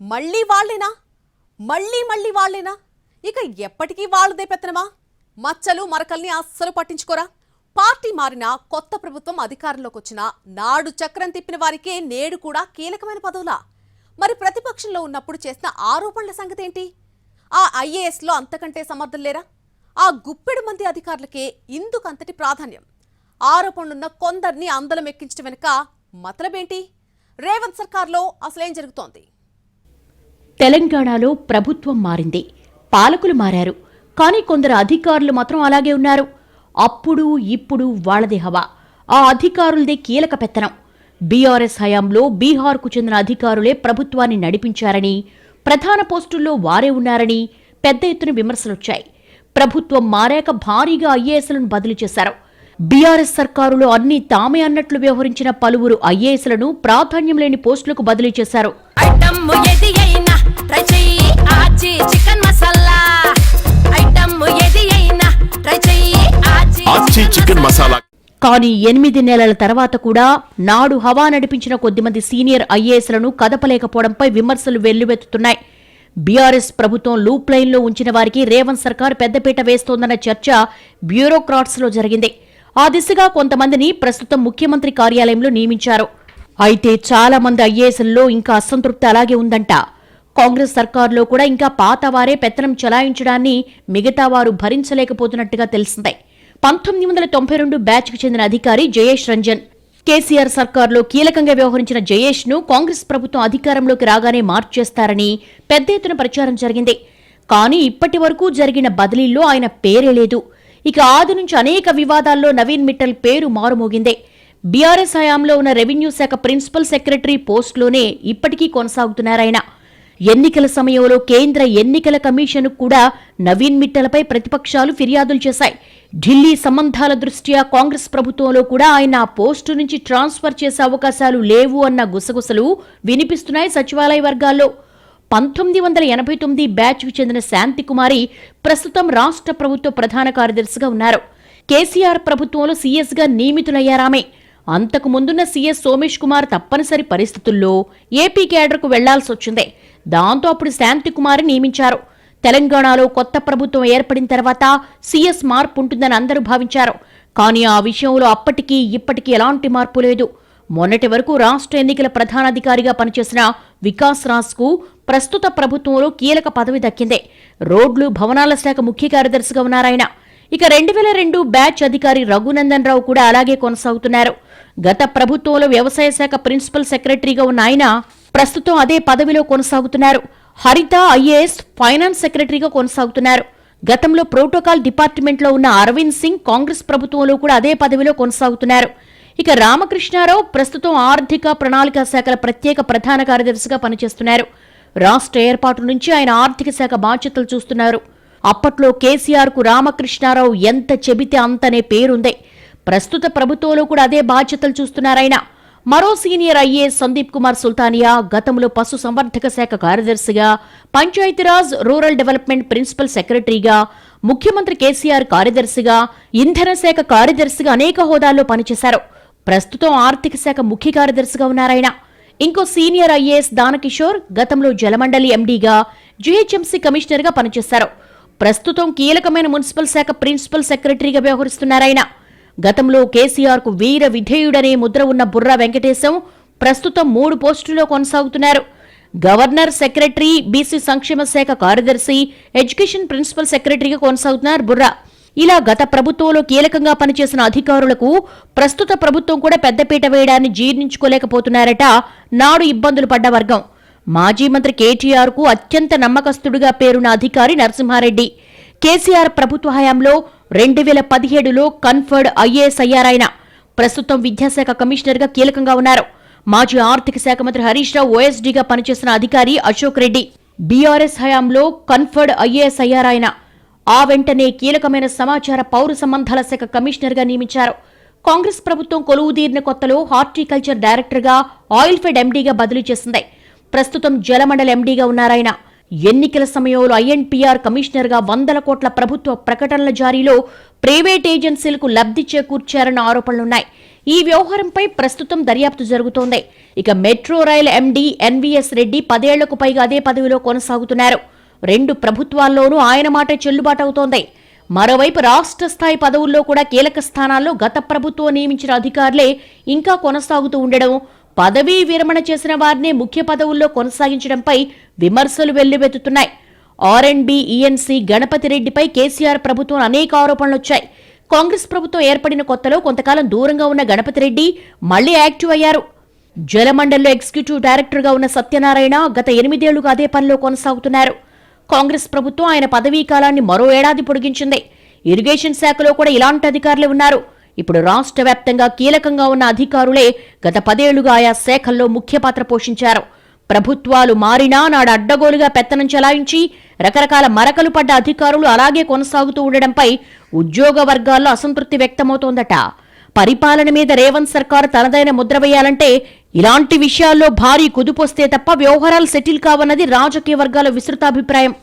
మళ్ళీ వాళ్ళేనా? మళ్ళీ మళ్ళీ వాళ్ళేనా? ఇక ఎప్పటికీ వాళ్ళదే పెత్తనమా? మచ్చలు మరకల్ని అస్సలు పట్టించుకోరా? పార్టీ మారిన కొత్త ప్రభుత్వం అధికారంలోకి వచ్చిన నాడు చక్రం తిప్పిన వారికే నేడు కూడా కీలకమైన పదవులా? మరి ప్రతిపక్షంలో ఉన్నప్పుడు చేసిన ఆరోపణల సంగతి ఏంటి ఆ ఐఏఎస్లో అంతకంటే సమర్థం లేరా? ఆ గుప్పెడు మంది అధికారులకే ఇందుకంతటి ప్రాధాన్యం. ఆరోపణలున్న కొందరిని అందలం ఎక్కించడం వెనుక మతలబేంటి? రేవంత్ సర్కార్లో అసలేం జరుగుతోంది? తెలంగాణలో ప్రభుత్వం మారింది. పాలకులు మారారు. కానీ కొందరు అధికారులు మాత్రం అలాగే ఉన్నారు. అప్పుడు ఇప్పుడు వాళ్ళదే హవా. ఆ అధికారులదే కీలక పెత్తనం. బీఆర్ఎస్ హయాంలో బీహార్కు చెందిన అధికారులే ప్రభుత్వాన్ని నడిపించారని ప్రధాన పోస్టుల్లో వారే ఉన్నారని పెద్ద ఎత్తున విమర్శలొచ్చాయి. ప్రభుత్వం మారాక భారీగా ఐఏఎస్లను బదిలీ చేశారు. బీఆర్ఎస్ సర్కారులో అన్ని తామే అన్నట్లు వ్యవహరించిన పలువురు ఐఏఎస్లను ప్రాధాన్యం లేని పోస్టులకు బదిలీ చేశారు. ఆచి చికెన్ మసాలా. ఐటమ్ ఏది అయినా ట్రై చెయ్యి ఆచి ఆచి చికెన్ మసాలా. కానీ ఎనిమిది నెలల తర్వాత కూడా నాడు హవా నడిపించిన కొద్దిమంది సీనియర్ ఐఏఎస్లను కదపలేకపోవడంపై విమర్శలు వెల్లువెత్తుతున్నాయి. బీఆర్ఎస్ ప్రభుత్వం లూప్ లైన్లో ఉంచిన వారికి రేవంత్ సర్కార్ పెద్దపీట వేస్తోందన్న చర్చ బ్యూరోక్రాట్స్లో జరిగింది. ఆ దిశగా కొంతమందిని ప్రస్తుతం ముఖ్యమంత్రి కార్యాలయంలో నియమించారు. అయితే చాలా మంది ఐఏఎస్ల్లో ఇంకా అసంతృప్తి అలాగే ఉందంట. కాంగ్రెస్ సర్కార్లో కూడా ఇంకా పాతవారే పెత్తనం చలాయించడాన్ని మిగతా వారు భరించలేకపోతున్నట్టుగా తెలిసిందే. పంతొమ్మిది వందల తొంభై రెండు బ్యాచ్కు చెందిన అధికారి జయేష్ రంజన్. కేసీఆర్ సర్కార్లో కీలకంగా వ్యవహరించిన జయేష్ను కాంగ్రెస్ ప్రభుత్వం అధికారంలోకి రాగానే మార్చేస్తారని పెద్ద ఎత్తున ప్రచారం జరిగింది. కానీ ఇప్పటి వరకు జరిగిన బదిలీల్లో ఆయన పేరే లేదు. ఇక ఆది నుంచి అనేక వివాదాల్లో నవీన్ మిట్టల్ పేరు మారుమోగిందే. బీఆర్ఎస్ హయాంలో ఉన్న రెవెన్యూ శాఖ ప్రిన్సిపల్ సెక్రటరీ పోస్టులోనే ఇప్పటికీ కొనసాగుతున్నారాయన ఎన్నికల సమయంలో కేంద్ర ఎన్నికల కమిషన్ కూడా నవీన్ మిట్టలపై ప్రతిపక్షాలు ఫిర్యాదులు చేశాయి. ఢిల్లీ సంబంధాల దృష్ట్యా కాంగ్రెస్ ప్రభుత్వంలో కూడా ఆయన ఆ పోస్టు నుంచి ట్రాన్స్ఫర్ చేసే అవకాశాలు లేవు అన్న గుసగుసలు వినిపిస్తున్నాయి సచివాలయ వర్గాల్లో. పంతొమ్మిది వందల ఎనభై తొమ్మిది బ్యాచ్కు చెందిన శాంతికుమారి ప్రస్తుతం రాష్ట్ర ప్రభుత్వ ప్రధాన కార్యదర్శిగా ఉన్నారు. కేసీఆర్ ప్రభుత్వంలో సీఎస్గా నియమితులయ్యారామే. అంతకు ముందున్న సీఎస్ సోమేష్ కుమార్ తప్పనిసరి పరిస్థితుల్లో ఏపీ కేడర్కు వెళ్ళాల్సి వచ్చింది. దాంతో అప్పుడు శాంతికుమారి నియమించారు. తెలంగాణలో కొత్త ప్రభుత్వం ఏర్పడిన తర్వాత సీఎస్ మార్పు ఉంటుందని అందరూ భావించారు. కానీ ఆ విషయంలో అప్పటికీ ఇప్పటికీ ఎలాంటి మార్పు లేదు. మొన్నటి వరకు రాష్ట్ర ఎన్నికల ప్రధానాధికారిగా పనిచేసిన వికాస్ రాజ్కు ప్రస్తుత ప్రభుత్వంలో కీలక పదవి దక్కిందే. రోడ్లు భవనాల శాఖ ముఖ్య కార్యదర్శిగా ఉన్నారాయన ఇక రెండు వేల రెండు బ్యాచ్ అధికారి రఘునందన్ రావు కూడా అలాగే కొనసాగుతున్నారు. గత ప్రభుత్వంలో వ్యవసాయ శాఖ ప్రిన్సిపల్ సెక్రటరీగా ఉన్న ఆయన ప్రస్తుతం అదే పదవిలో కొనసాగుతున్నారు. హరిత ఐఏఎస్ ఫైనాన్స్ సెక్రటరీగా కొనసాగుతున్నారు. గతంలో ప్రోటోకాల్ డిపార్ట్మెంట్లో ఉన్న అరవింద్ సింగ్ కాంగ్రెస్ ప్రభుత్వంలో కూడా అదే పదవిలో కొనసాగుతున్నారు. ఇక రామకృష్ణారావు ప్రస్తుతం ఆర్థిక ప్రణాళిక శాఖల ప్రత్యేక ప్రధాన కార్యదర్శిగా పనిచేస్తున్నారు. రాష్ట్ర ఏర్పాటు నుంచి ఆయన ఆర్థిక శాఖ బాధ్యతలు చూస్తున్నారు. అప్పట్లో కేసీఆర్కు రామకృష్ణారావు ఎంత చెబితే అంతనే పేరుందే. ప్రస్తుత ప్రభుత్వంలో కూడా అదే బాధ్యతలు చూస్తున్నారాయన. మరో సీనియర్ ఐఏఎస్ సందీప్ కుమార్ సుల్తానియా గతంలో పశు సంవర్ధక శాఖ కార్యదర్శిగా పంచాయతీరాజ్ రూరల్ డెవలప్మెంట్ ప్రిన్సిపల్ సెక్రటరీగా ముఖ్యమంత్రి కేసీఆర్ కార్యదర్శిగా ఇంధన శాఖ కార్యదర్శిగా అనేక హోదాల్లో పనిచేశారు. ప్రస్తుతం ఆర్థిక శాఖ ముఖ్య కార్యదర్శిగా ఉన్నారాయన. ఇంకో సీనియర్ ఐఏఎస్ దానకిషోర్ గతంలో జలమండలి ఎండీగా జీహెచ్ఎంసీ కమిషనర్గా పనిచేశారు. ప్రస్తుతం కీలకమైన మున్సిపల్ శాఖ ప్రిన్సిపల్ సెక్రటరీగా వ్యవహరిస్తున్నారాయన. గతంలో కేసీఆర్కు వీర విధేయుడనే ముద్ర ఉన్న బుర్రా వెంకటేశం ప్రస్తుతం మూడు పోస్టుల్లో కొనసాగుతున్నారు. గవర్నర్ సెక్రటరీ బీసీ సంక్షేమ శాఖ కార్యదర్శి ఎడ్యుకేషన్ ప్రిన్సిపల్ సెక్రటరీగా కొనసాగుతున్నారు బుర్రా. ఇలా గత ప్రభుత్వంలో కీలకంగా పనిచేసిన అధికారులకు ప్రస్తుత ప్రభుత్వం కూడా పెద్దపీట వేయడాన్ని జీర్ణించుకోలేకపోతున్నారట నాడు ఇబ్బందులు పడ్డ వర్గం. మాజీ మంత్రి కేటీఆర్కు అత్యంత నమ్మకస్తుడిగా పేరున్న అధికారి నరసింహారెడ్డి. కేసీఆర్ ప్రభుత్వ హయాంలో రెండు వేల పదిహేడులో కన్ఫర్డ్ ఐఏఎస్ అయ్యారాయన. ప్రస్తుతం విద్యాశాఖ కమిషనర్గా కీలకంగా ఉన్నారు. మాజీ ఆర్థిక శాఖ మంత్రి హరీష్ రావు ఓఎస్డీగా పనిచేసిన అధికారి అశోక్ రెడ్డి బీఆర్ఎస్ హయాంలో కన్ఫర్డ్ ఐఏఎస్ అయ్యారాయన. ఆ వెంటనే కీలకమైన సమాచార పౌర సంబంధాల శాఖ కమిషనర్గా నియమించారు. కాంగ్రెస్ ప్రభుత్వం కొలువుదీరిన కొత్తలో హార్టికల్చర్ డైరెక్టర్గా ఆయిల్ ఫెడ్ ఎండీగా బదిలీ చేసింది. ప్రస్తుతం జలమండలి ఎండీగా ఉన్నారాయన. ఎన్నికల సమయంలో ఐఎన్పిఆర్ కమిషనర్గా వందల కోట్ల ప్రభుత్వ ప్రకటనల జారీలో ప్రైవేట్ ఏజెన్సీలకు లబ్ధి చేకూర్చారన్న ఆరోపణలున్నాయి. ఈ వ్యవహారంపై ప్రస్తుతం దర్యాప్తు జరుగుతోంది. ఇక metro rail MD NVS Reddy పదేళ్ళకు పైగా అదే పదవిలో కొనసాగుతున్నారు. రెండు ప్రభుత్వాల్లోనూ ఆయన మాటే చెల్లుబాటు అవుతోంది. మరోవైపు రాష్ట్ర స్థాయి పదవుల్లో కూడా కీలక స్థానాల్లో గత ప్రభుత్వం నియమించిన అధికారులే ఇంకా కొనసాగుతూ ఉండడం పదవీ విరమణ చేసిన వారినే ముఖ్య పదవుల్లో కొనసాగించడంపై విమర్శలు వెల్లువెత్తుతున్నాయి. R and B ENC Ganapathi రెడ్డిపై కేసీఆర్ ప్రభుత్వం అనేక ఆరోపణలు వచ్చాయి కాంగ్రెస్ ప్రభుత్వం ఏర్పడిన కొత్తలో కొంతకాలం దూరంగా ఉన్న గణపతి రెడ్డి మళ్ళీ యాక్టివ్ అయ్యారు. జలమండలిలో ఎగ్జిక్యూటివ్ డైరెక్టర్గా ఉన్న సత్యనారాయణ గత ఎనిమిదేళ్ళుగా అదే పనిలో కొనసాగుతున్నారు. కాంగ్రెస్ ప్రభుత్వం ఆయన పదవీ కాలాన్ని మరో ఏడాది పొడిగించింది. ఇరిగేషన్ శాఖలో కూడా ఇలాంటి అధికారులే ఉన్నారు. ఇప్పుడు రాష్ట్ర వ్యాప్తంగా కీలకంగా ఉన్న అధికారులే గత పదేళ్ళుగా ఆయా శాఖల్లో ముఖ్య పాత్ర పోషించారు. ప్రభుత్వాలు మారినా నాడు అడ్డగోలుగా పెత్తనం చెలాయించి రకరకాల మరకలు పడ్డ అధికారులు అలాగే కొనసాగుతూ ఉండడంపై ఉద్యోగ వర్గాల్లో అసంతృప్తి వ్యక్తమవుతోందట. పరిపాలన మీద రేవంత్ సర్కారు తనదైన ముద్ర వేయాలంటే ఇలాంటి విషయాల్లో భారీ కుదుపొస్తే తప్ప వ్యవహారాలు సెటిల్ కావన్నది రాజకీయ వర్గాల విస్తృతాభిప్రాయం